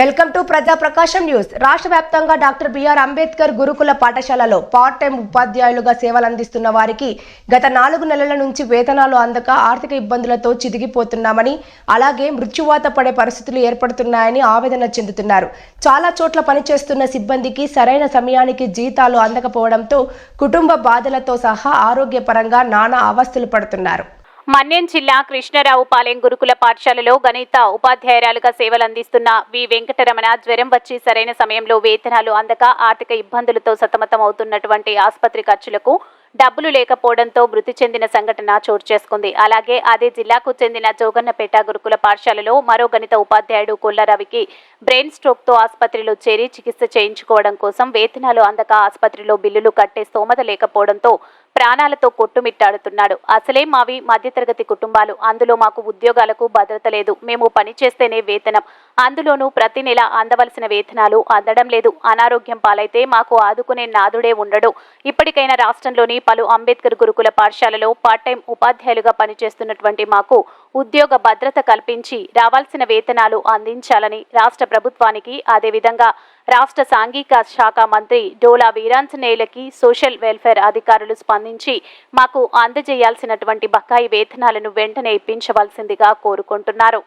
Welcome to ప్రజా ప్రకాశం news. రాష్ట్ర వ్యాప్తంగా డాక్టర్ బిఆర్ అంబేద్కర్ గురుకుల పాఠశాలలో పార్ట్ టైం ఉపాధ్యాయులుగా సేవలు అందిస్తున్న వారికి గత నాలుగు నెలల నుంచి వేతనాలు అందక ఆర్థిక ఇబ్బందులతో చిదిగిపోతున్నామని అలాగే మృత్యువాత పడే పరిస్థితులు ఏర్పడుతున్నాయని ఆవేదన చెందుతున్నారు. చాలా చోట్ల పనిచేస్తున్న సిబ్బందికి సరైన సమయానికి జీతాలు అందకపోవడంతో కుటుంబ బాధలతో సహా ఆరోగ్యపరంగా నానా అవస్థలు పడుతున్నారు. మన్యం జిల్లా కృష్ణరావు పాలెం గురుకుల పాఠశాలలో గణిత ఉపాధ్యాయురాలుగా సేవలందిస్తున్న వి వెంకటరమణ జ్వరం వచ్చి సరైన సమయంలో వేతనాలు అందక ఆర్థిక ఇబ్బందులతో సతమతమవుతున్నటువంటి ఆసుపత్రి ఖర్చులకు డబ్బులు లేకపోవడంతో మృతి చెందిన సంఘటన చోటు చేసుకుంది. అలాగే అదే జిల్లాకు చెందిన జోగన్నపేట గురుకుల పాఠశాలలో మరో గణిత ఉపాధ్యాయుడు కొల్లారవికి బ్రెయిన్ స్ట్రోక్తో ఆసుపత్రిలో చేరి చికిత్స చేయించుకోవడం కోసం వేతనాలు అందక ఆసుపత్రిలో బిల్లులు కట్టే స్తోమత లేకపోవడంతో ప్రాణాలతో కొట్టుమిట్టాడుతున్నాడు. అసలే మావి మధ్యతరగతి కుటుంబాలు. అందులో మాకు ఉద్యోగాలకు భద్రత లేదు. మేము పని చేస్తేనే వేతనం. అందులోనూ ప్రతి నెల అందవలసిన వేతనాలు అందడం లేదు. అనారోగ్యం పాలైతే మాకు ఆదుకునే నాదుడే ఉండడు. ఇప్పటికైనా రాష్ట్రంలోని పలు అంబేద్కర్ గురుకుల పాఠశాలలో పార్ట్ టైం ఉపాధ్యాయులుగా పనిచేస్తున్నటువంటి మాకు ఉద్యోగ భద్రత కల్పించి రావాల్సిన వేతనాలు అందించాలని రాష్ట్ర ప్రభుత్వానికి అదేవిధంగా రాష్ట్ర సాంఘిక శాఖ మంత్రి డోలా వీరాంజనేయులకి సోషల్ వెల్ఫేర్ అధికారులు స్పందించి మాకు అందజేయాల్సినటువంటి బకాయి వేతనాలను వెంటనే ఇప్పించవలసిందిగా కోరుకుంటున్నారు.